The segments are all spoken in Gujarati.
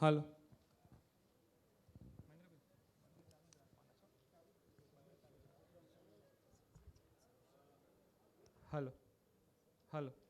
Hello. Hello. Hello.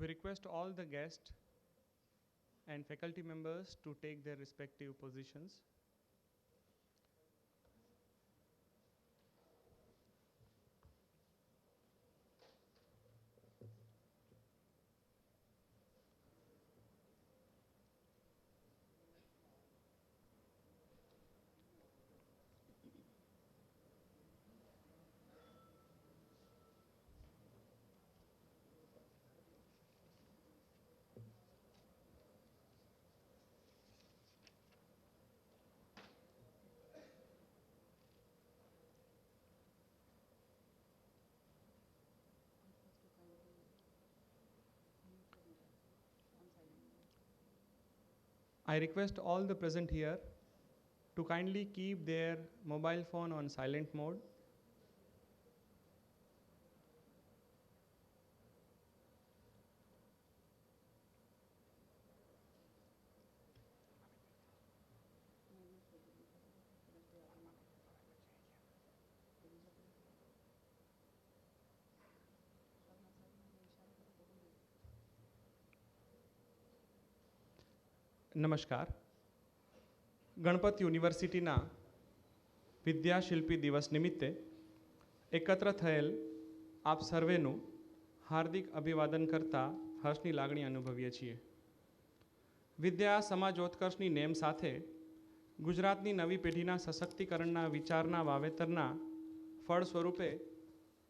We request all the guests and faculty members to take their respective positions. I request all the present here to kindly keep their mobile phone on silent mode. નમસ્કાર. ગણપત યુનિવર્સિટીના વિદ્યાશિલ્પી દિવસ નિમિત્તે એકત્ર થયેલ આપ સર્વેનું હાર્દિક અભિવાદન કરતા હર્ષની લાગણી અનુભવીએ છીએ. વિદ્યા સમાજોત્કર્ષની નેમ સાથે ગુજરાતની નવી પેઢીના સશક્તિકરણના વિચારના વાવેતરના ફળ સ્વરૂપે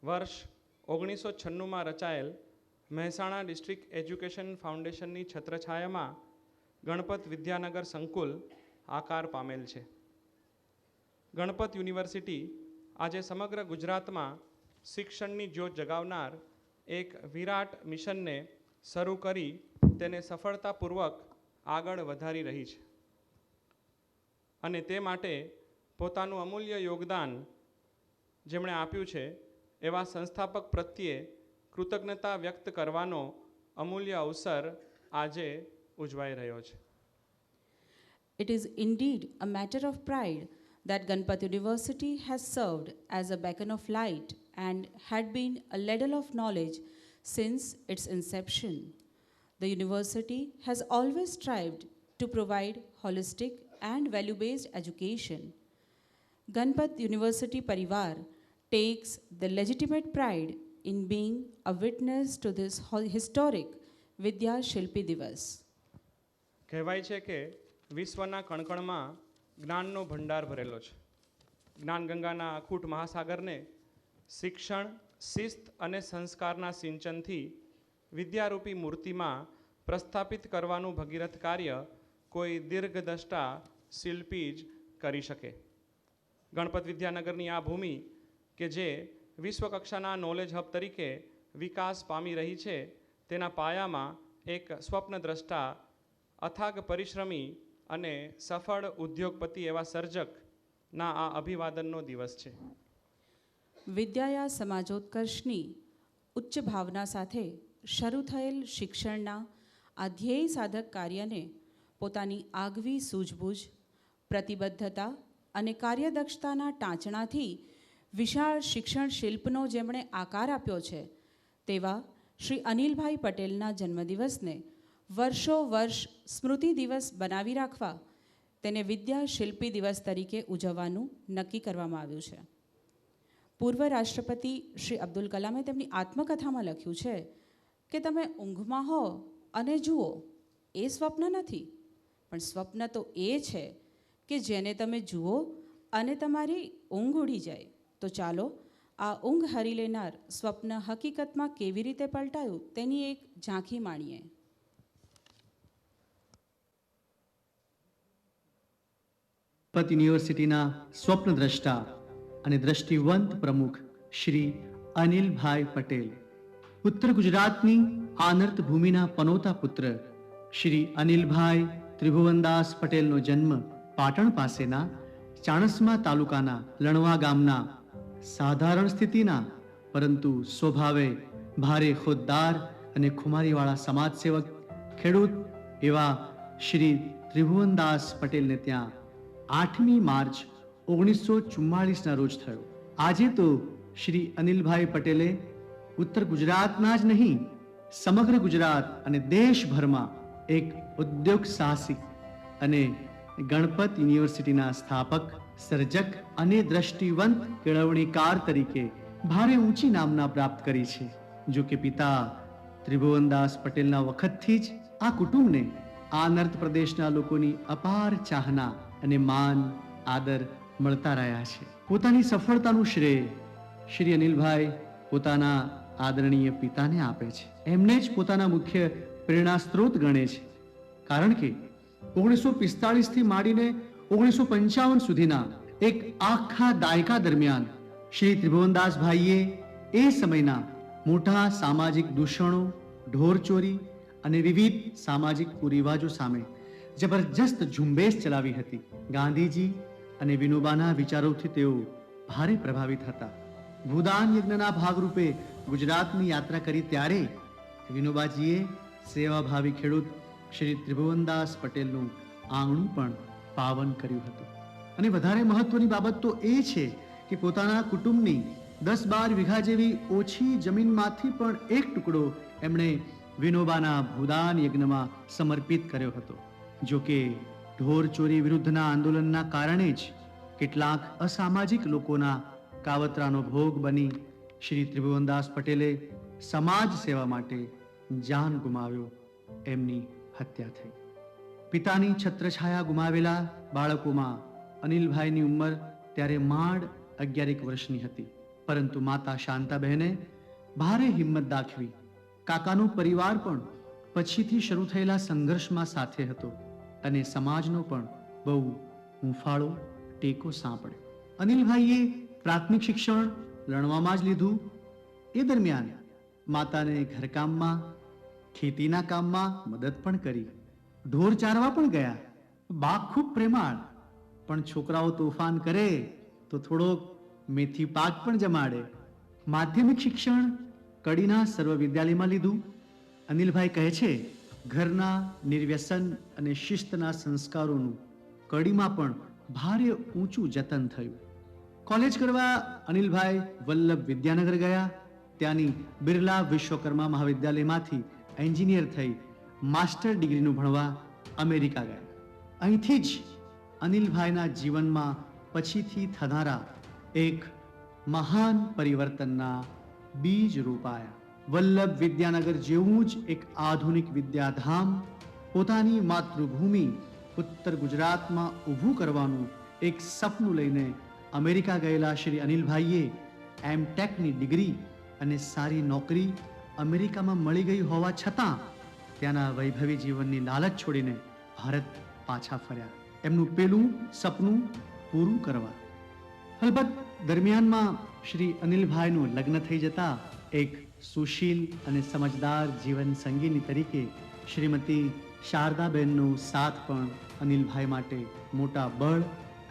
વર્ષ ઓગણીસો છન્નુંમાં રચાયેલ મહેસાણા ડિસ્ટ્રિક્ટ એજ્યુકેશન ફાઉન્ડેશનની છત્રછાયામાં ગણપત વિદ્યાનગર સંકુલ આકાર પામેલ છે. ગણપત યુનિવર્સિટી આજે સમગ્ર ગુજરાતમાં શિક્ષણની જ્યોત જગાવનાર એક વિરાટ મિશનને શરૂ કરી તેને સફળતાપૂર્વક આગળ વધારી રહી છે. અને તે માટે પોતાનું અમૂલ્ય યોગદાન જેમણે આપ્યું છે એવા સંસ્થાપક પ્રત્યે કૃતજ્ઞતા વ્યક્ત કરવાનો અમૂલ્ય અવસર આજે ઉજવાઈ રહ્યો છે It is indeed a matter of pride that Ganpat University has served as a beacon of light and had been a ladle of knowledge since its inception. The university has always strived to provide holistic and value based education. Ganpat University Parivar takes the legitimate pride in being a witness to this ho- historic Vidya Shilpi Divas. કહેવાય છે કે વિશ્વના કણકણમાં જ્ઞાનનો ભંડાર ભરેલો છે. જ્ઞાન ગંગાના અખૂટ મહાસાગરને શિક્ષણ, શિસ્ત અને સંસ્કારના સિંચનથી વિદ્યારૂપી મૂર્તિમાં પ્રસ્થાપિત કરવાનું ભગીરથ કાર્ય કોઈ દીર્ઘદ્રષ્ટા શિલ્પી જ કરી શકે. ગણપત વિદ્યાનગરની આ ભૂમિ કે જે વિશ્વકક્ષાના નોલેજ હબ તરીકે વિકાસ પામી રહી છે, તેના પાયામાં એક સ્વપ્નદ્રષ્ટા અથાગ પરિશ્રમી અને સફળ ઉદ્યોગપતિ એવા સર્જકના આ અભિવાદનનો દિવસ છે. વિદ્યાયા સમાજોત્કર્ષની ઉચ્ચ ભાવના સાથે શરૂ થયેલ શિક્ષણના આ ધ્યેય સાધક કાર્યને પોતાની આગવી સૂઝબૂઝ, પ્રતિબદ્ધતા અને કાર્યદક્ષતાના ટાંચણાથી વિશાળ શિક્ષણ શિલ્પનો જેમણે આકાર આપ્યો છે, તેવા શ્રી અનિલભાઈ પટેલના જન્મદિવસને વર્ષો વર્ષ સ્મૃતિ દિવસ બનાવી રાખવા, તેને વિદ્યા શિલ્પી દિવસ તરીકે ઉજવવાનું નક્કી કરવામાં આવ્યું છે. પૂર્વ રાષ્ટ્રપતિ શ્રી અબ્દુલ કલામે તેમની આત્મકથામાં લખ્યું છે કે તમે ઊંઘમાં હો અને જુઓ, એ સ્વપ્ન નથી, પણ સ્વપ્ન તો એ છે કે જેને તમે જુઓ અને તમારી ઊંઘ ઉડી જાય. તો ચાલો, આ ઊંઘ હરી લેનાર સ્વપ્ન હકીકતમાં કેવી રીતે પલટાયું તેની એક ઝાંખી માણીએ. પત યુનિવર્સિટીના સ્વપ્નદ્રષ્ટા અને દ્રષ્ટિવંત પ્રમુખ શ્રી અનિલભાઈ પટેલ ઉત્તર ગુજરાતની આનર્ત ભૂમિના પનોતા પુત્ર શ્રી અનિલભાઈ ત્રિભુવનદાસ પટેલનો જન્મ પાટણ પાસેના ચાણસ્મા તાલુકાના લણવા ગામના સાધારણ સ્થિતિના પરંતુ સ્વભાવે ભારે ખુદદાર અને ખુમારીવાળા સમાજસેવક ખેડૂત એવા શ્રી ત્રિભુવનદાસ પટેલને ત્યાં આઠમી માર્ચ ઓગણીસો ચુમ્માળીસના રોજ થયો. આજે તો શ્રી અનિલભાઈ પટેલે ઉત્તર ગુજરાતના જ નહીં, સમગ્ર ગુજરાત અને દેશભરમાં એક ઉદ્યોગ સાહસિક અને ગણપત યુનિવર્સિટીના સ્થાપક, સર્જક અને દ્રષ્ટિવંત કેળવણીકાર તરીકે ભારે ઊંચી નામના પ્રાપ્ત કરી છે. જો કે પિતા ત્રિભુવનદાસ પટેલના વખતથી જ આ કુટુંબને આ નર્થ પ્રદેશના લોકોની અપાર ચાહના અને માન, આદર મળતા રહ્યા છે. પોતાની સફળતાનું શ્રેય શ્રી અનિલભાઈ પોતાના આદરણીય પિતાને આપે છે. એમને જ પોતાના મુખ્ય પ્રેરણા સ્ત્રોત ગણે છે. કારણ કે ઓગણીસો પિસ્તાળીસથી માંડીને ઓગણીસો પંચાવન સુધીના એક આખા દાયકા દરમિયાન શ્રી ત્રિભુવનદાસભાઈએ એ સમયના મોટા સામાજિક દૂષણો, ઢોરચોરી અને વિવિધ સામાજિક કુરિવાજો સામે જબરજસ્ત ઝુંબેશ ચલાવી હતી. ગાંધીજી અને વિનોબાના વિચારોથી તેઓ ભારે પ્રભાવિત હતા. ભૂદાન યજ્ઞના ભાગરૂપે ગુજરાતની યાત્રા કરી ત્યારે વિનોબાજીએ સેવાભાવી ખેડૂત શ્રી ત્રિભુવનદાસ પટેલનું આંગણું પણ પાવન કર્યું હતું. અને વધારે મહત્વની બાબત તો એ છે કે પોતાના કુટુંબની દસ બાર વીઘા જેવી ઓછી જમીનમાંથી પણ એક ટુકડો એમણે વિનોબાના ભૂદાન યજ્ઞમાં સમર્પિત કર્યો હતો. જો કે ઢોર ચોરી વિરુદ્ધના આંદોલનના કારણે જ કેટલાક અસામાજિક લોકોના કાવતરાનો ભોગ બની શ્રી ત્રિભુવનદાસ પટેલે સમાજ સેવા માટે જાન ગુમાવ્યો. એમની હત્યા થઈ. પિતાની છત્રછાયા ગુમાવેલા બાળકોમાં અનિલભાઈની ઉંમર ત્યારે માંડ અગિયારેક વર્ષની હતી. પરંતુ માતા શાંતાબહેને ભારે હિંમત દાખવી કાકાનો પરિવાર પણ પછીથી શરૂ થયેલા સંઘર્ષમાં સાથે હતો. અને સમાજનો પણ બહુ હુંફાળો ટેકો સાંપડ્યો. અનિલભાઈએ પ્રાથમિક શિક્ષણ લણવામાં જ લીધું. એ દરમિયાન માતાને ઘરકામમાં, ખેતીના કામમાં મદદ પણ કરી. ઢોર ચારવા પણ ગયા. બા ખૂબ પ્રેમાળ, પણ છોકરાઓ તોફાન કરે તો થોડોક મેથી પાક પણ જમાડે. માધ્યમિક શિક્ષણ કડીના સર્વ વિદ્યાલયમાં લીધું. અનિલભાઈ કહે છે ઘરના નિર્વ્યસન અને શિસ્તના સંસ્કારોનું કડીમાં પણ ભારે ઊંચું જતન થયું. કોલેજ કરવા અનિલભાઈ વલ્લભ વિદ્યાનગર ગયા. ત્યાંની બિરલા વિશ્વકર્મા મહાવિદ્યાલયમાંથી એન્જિનિયર થઈ માસ્ટર ડિગ્રીનું ભણવા અમેરિકા ગયા. અહીંથી જ અનિલભાઈના જીવનમાં પછીથી થનારા એક મહાન પરિવર્તનના બીજ રોપાયા. વલ્લભ વિદ્યાનગર જેવું જ એક આધુનિક વિદ્યાધામ પોતાની માતૃભૂમિ ઉત્તર ગુજરાતમાં ઊભું કરવાનું એક સપનું લઈને અમેરિકા ગયેલા શ્રી અનિલભાઈએ એમ ટેકની ડિગ્રી અને સારી નોકરી અમેરિકામાં મળી ગઈ હોવા છતાં ત્યાંના વૈભવી જીવનની લાલચ છોડીને ભારત પાછા ફર્યા. એમનું પેલું સપનું પૂરું કરવા. અલબત્ત દરમિયાનમાં શ્રી અનિલભાઈનું લગ્ન થઈ જતા એક સુશીલ અને સમજદાર જીવન સંગીની તરીકે શ્રીમતી શારદાબેનનો સાથ પણ અનિલભાઈ માટે મોટા બળ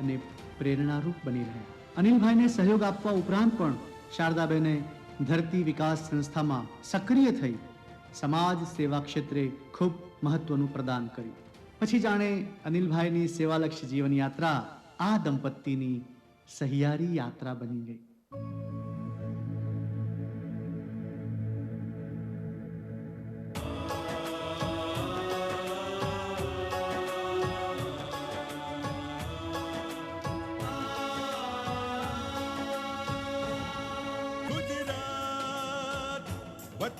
અને પ્રેરણારૂપ બની રહ્યા. અનિલભાઈને સહયોગ આપવા ઉપરાંત પણ શારદાબેને ધરતી વિકાસ સંસ્થામાં સક્રિય થઈ સમાજ સેવા ક્ષેત્રે ખૂબ મહત્વનું પ્રદાન કર્યું. પછી જાણે અનિલભાઈની સેવાલક્ષી જીવન યાત્રા આ દંપતીની સહિયારી યાત્રા બની ગઈ.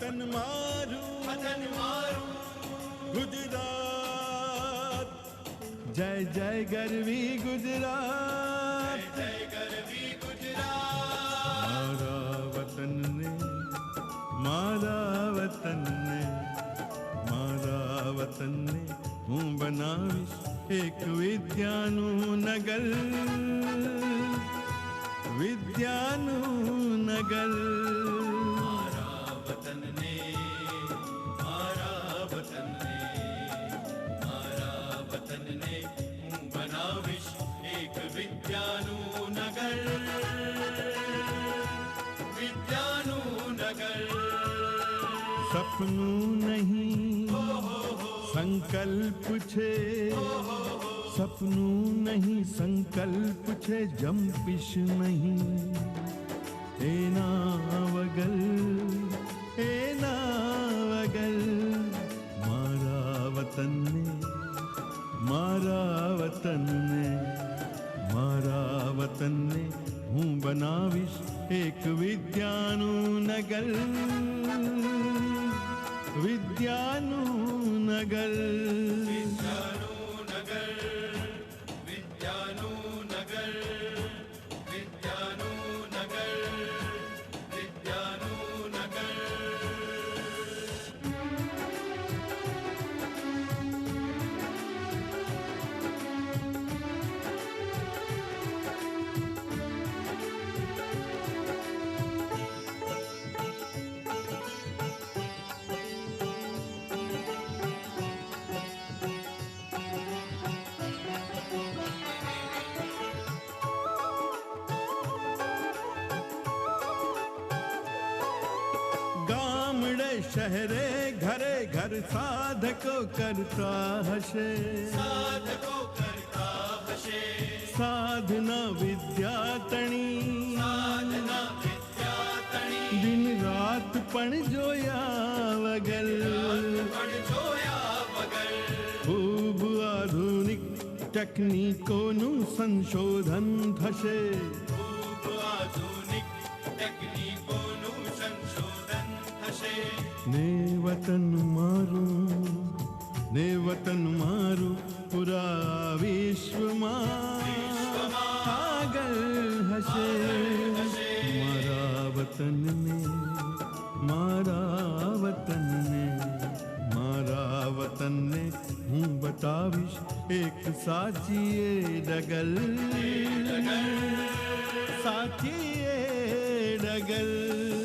વતન મારું વતન મારું ગુજરાત જય જય ગરવી ગુજરાત જય ગરવી ગુજરાત મારા વતનને મારા વતનને મારા વતનને હું બનાવીશ એક વિદ્યાનું નગર વિદ્યાનું નગર મારા વતનને હું બનાવીશ એક વિદ્યાનું નગર વિદ્યાનું નગર સપનું નહીં સંકલ્પ છે સપનું નહીં સંકલ્પ છે જંપિશ નહીં એના વગર એના વગર મારા વતનને મારા વતનને મારા વતનને હું બનાવીશ એક વિદ્યાનું નગર. વિદ્યાનું નગર. શહેરે ઘરે ઘર સાધકો કરતા હશે સાધકો કરતા હશે સાધના વિદ્યાતણી સાધના વિદ્યાતણી દિન રાત પણ જોયા વગર પણ જોયા વગર ખૂબ આધુનિક ટેકનિકોનું સંશોધન થશે વતન મારું, ને વતન મારું પુરા વિશ્વમાં આગળ હશે. મારા વતનને મારા વતનને મારા વતનને હું બતાવીશ એક સાચીએ ડગલ. સાચીએ ડગલ.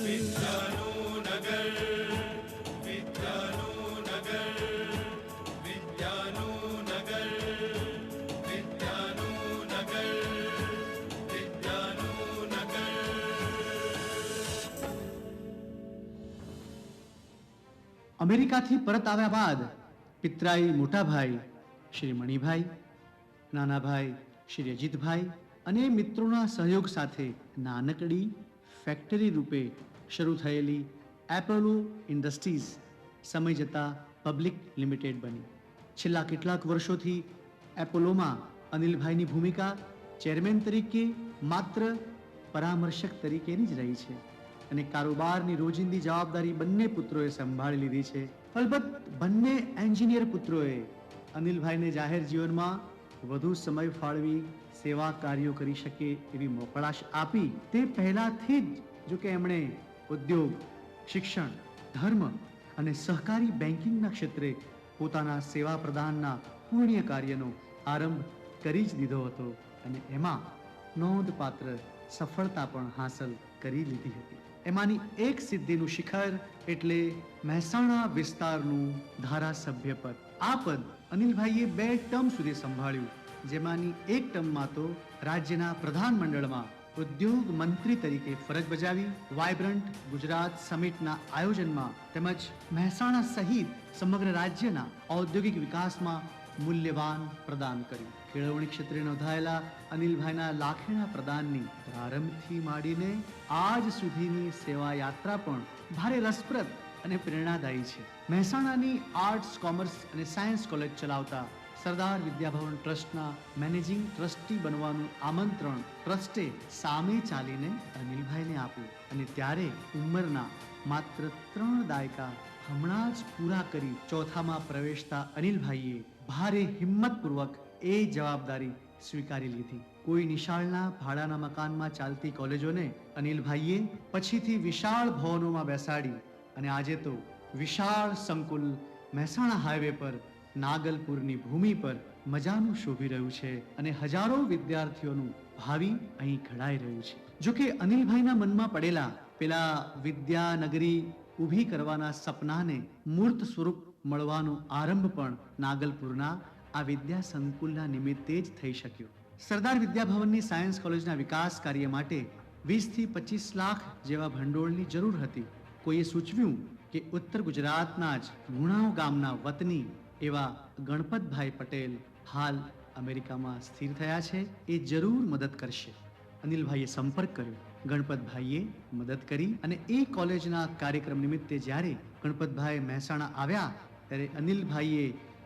અમેરિકાથી પરત આવ્યા બાદ પિતરાઈ મોટાભાઈ શ્રી મણિભાઈ નાના ભાઈ શ્રી અજીતભાઈ અને મિત્રોના સહયોગ સાથે નાનકડી ફેક્ટરી રૂપે શરૂ થયેલી એપોલો ઇન્ડસ્ટ્રીઝ સમય જતાં પબ્લિક લિમિટેડ બની. છેલ્લા કેટલાક વર્ષોથી એપોલોમાં અનિલભાઈની ભૂમિકા ચેરમેન તરીકે માત્ર પરામર્શક તરીકેની જ રહી છે. અને કારોબારની રોજિંદી જવાબદારી બંને પુત્રોએ સંભાળી લીધી છે. અલબત્ત, બંને એન્જિનિયર પુત્રોએ અનિલભાઈને જાહેર જીવનમાં વધુ સમય ફાળવી, સેવા કાર્યો કરી શકે એવી મોકળાશ આપી. તે પહેલાથી જ જો કે એમણે ઉદ્યોગ, શિક્ષણ, ધર્મ અને સહકારી બેન્કિંગના ક્ષેત્રે પોતાના સેવા પ્રદાનના પુણ્ય કાર્યનો આરંભ કરી જ દીધો હતો અને એમાં નોંધપાત્ર સફળતા પણ હાંસલ કરી લીધી હતી. એમાંની એક સિદ્ધિનું શિખર એટલે મહેસાણા વિસ્તારનું ધારાસભ્ય પદ. આ પદ અનિલભાઈએ બે ટર્મ સુધી સંભાળ્યું, જેમાંની એક ટર્મમાં તો રાજ્યના પ્રધાનમંડળમાં ઉદ્યોગ મંત્રી તરીકે ફરજ બજાવી વાઇબ્રન્ટ ગુજરાત સમિટના આયોજનમાં તેમજ મહેસાણા સહિત સમગ્ર રાજ્યના ઔદ્યોગિક વિકાસમાં મૂલ્યવાન પ્રદાન કર્યું. કેળવણી ક્ષેત્રે નોંધાયેલા અનિલભાઈના લાખેણા પ્રદાનની પ્રારંભથી માંડીને આજ સુધીની સેવા યાત્રા પણ ભારે રસપ્રદ અને પ્રેરણાદાયી છે. મહેસાણાની આર્ટ્સ, કોમર્સ અને સાયન્સ કોલેજ ચલાવતા સરદાર વિદ્યાભવન ટ્રસ્ટના મેનેજિંગ ટ્રસ્ટી બનવાનું આમંત્રણ ટ્રસ્ટે સામે ચાલીને અનિલભાઈને આપ્યું અને ત્યારે ઉંમરના માત્ર ત્રણ દાયકા હમણાં જ પૂરા કરી ચોથામાં પ્રવેશતા અનિલભાઈએ ભારે હિંમતપૂર્વક એ જવાબદારી સ્વીકારી લીધી. કોઈ નિશાળના ભાડાના મકાનમાં ચાલતી કોલેજોને અનિલભાઈએ પછીથી વિશાળ ભવનોમાં બેસાડી અને આજે તો વિશાળ સંકુલ મહેસાણા હાઈવે પર નાગલપુરની ભૂમિ પર મજાનું શોભી રહ્યું છે અને હજારો વિદ્યાર્થીઓનું ભાવિ અહીં ઘડાઈ રહ્યું છે. જો કે અનિલભાઈના મનમાં પડેલા પેલા વિદ્યાનગરી ઊભી કરવાના સપનાને મૂર્ત સ્વરૂપ મળવાનો આરંભ પણ નાગલપુરના આ વિદ્યા સંકુલના નિમિત્તે જ થઈ શક્યો. સરદાર વિદ્યાભવનની સાયન્સ કોલેજના વિકાસ કાર્ય માટે વીસથી પચીસ લાખ જેવા ભંડોળની જરૂર હતી. કોઈએ સૂચવ્યું કે ઉત્તર ગુજરાતના જ ગુણાવ ગામના વતની એવા ગણપતભાઈ પટેલ હાલ અમેરિકામાં સ્થિર થયા છે, એ જરૂર મદદ કરશે. અનિલભાઈએ સંપર્ક કર્યો. ગણપતભાઈએ મદદ કરી અને એ કોલેજના કાર્યક્રમ નિમિત્તે જ્યારે ગણપતભાઈ મહેસાણા આવ્યા ત્યારે અનિલભાઈએ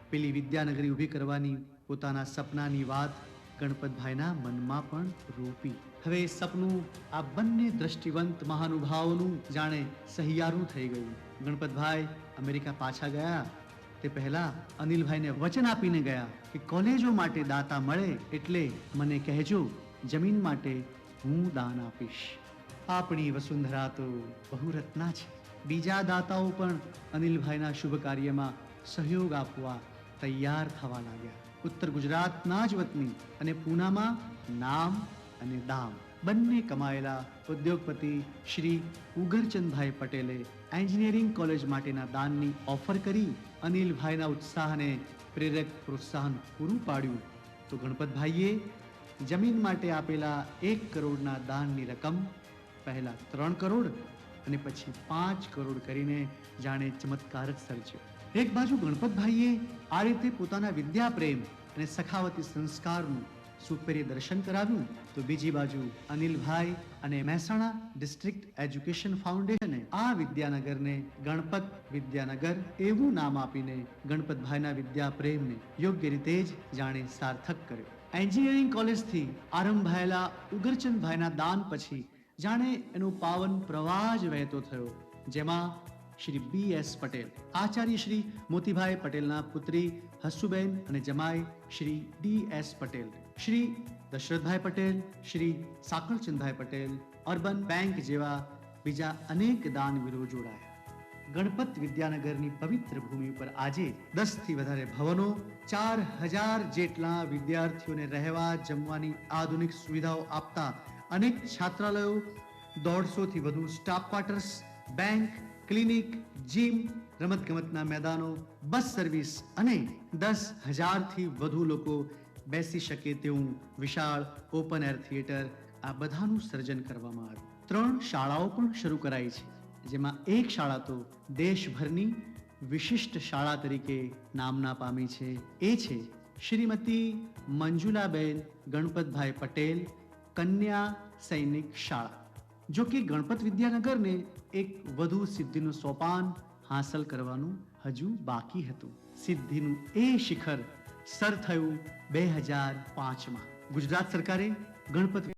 પેલી વિદ્યાનગરી ઊભી કરવાની પોતાના સપનાની વાત ગણપતભાઈના મનમાં પણ રોપી. હવે સપનું આ બંને દ્રષ્ટિવંત મહાનુભાવોનું જાણે સહિયારું થઈ ગયું. ગણપતભાઈ અમેરિકા પાછા ગયા. તે પહેલા અનિલભાઈને વચન આપીને ગયા કે કોલેજો માટે દાતા મળે એટલે મને કહેજો, જમીન માટે હું દાન આપીશ. આપણી વસુંધરા તો બહુરત્ના છે. બીજા દાતાઓ પણ અનિલભાઈના શુભ કાર્યમાં સહયોગ આપવા તૈયાર થવા લાગ્યા. ઉત્તર ગુજરાતના જ વતની અને પૂનામાં નામ અને દામ. બંને કમાયેલા ઉદ્યોગપતિ શ્રી ઉગરચંદભાઈ પટેલે એન્જિનિયરિંગ કોલેજ માટેના દાનની ઓફર કરી અનિલભાઈના ઉત્સાહને પ્રેરક પ્રોત્સાહન પૂરું પાડ્યું. તો ગણપતભાઈએ જમીન માટે આપેલા એક કરોડના દાનની રકમ, પહેલાં ત્રણ કરોડ અને પછી પાંચ કરોડ કરીને જાણે ચમત્કાર જ સર્જ્યો એક બાજુ ગણપતભાઈએ આ રીતે પોતાના વિદ્યા પ્રેમ અને સખાવતી સંસ્કારનું સુપેરે દર્શન કરાવ્યું, તો બીજી બાજુ અનિલભાઈ અને મહેસાણા ડિસ્ટ્રિક્ટ એજ્યુકેશન ફાઉન્ડેશને આ વિદ્યાનગરને ગણપત વિદ્યાનગર એવું નામ આપીને ગણપતભાઈના વિદ્યા પ્રેમને યોગ્ય રીતે જ જાણે સાર્થક કર્યો. એન્જિનિયરિંગ કોલેજથી આરંભાયેલા ઉગરચંદભાઈના દાન પછી જાણે એનો પાવન પ્રવાહ જ વહેતો થયો, જેમાં શ્રી બી એસ પટેલ, આચાર્ય શ્રી મોતીભાઈ પટેલના પુત્રી હસુબેન અને જમાઈ Shri D S Patel, Shri Dashrathbhai Patel, Shri Sakalchandbhai Patel, urban bank જેવા બીજા અનેક દાનવીરો જોડાયા. ગણપત વિદ્યાનગરની પવિત્ર ભૂમિ ઉપર આજે દસથી વધારે ભવનો, ચાર હજાર જેટલા વિદ્યાર્થીઓને રહેવા જમવાની આધુનિક સુવિધાઓ આપતા અનેક છાત્રાલયો દોઢસોથી વધુ staff quarters bank clinic gym રમતગમતના મેદાનો બસ સર્વિસ અને દસ હજારથી વધુ લોકો બેસી શકે તેવું વિશાળ ઓપન એર થિયેટર આ બધાનું સર્જન કરવામાં આવ્યું. ત્રણ શાળાઓ પણ શરૂ કરાઈ છે, જેમાં એક શાળા તો દેશભરની વિશિષ્ટ શાળા તરીકે નામના પામી છે. એ છે શ્રીમતી મંજુલાબેન ગણપતભાઈ પટેલ કન્યા સૈનિક શાળા, જો કે ગણપત વિદ્યાનગરને એક વધુ સિદ્ધિનું સોપાન હાંસલ કરવાનું હજુ બાકી હતું. સિદ્ધિનું એ શિખર સર થયું બે હજાર પાંચમાં. ગુજરાત સરકારે ગણપત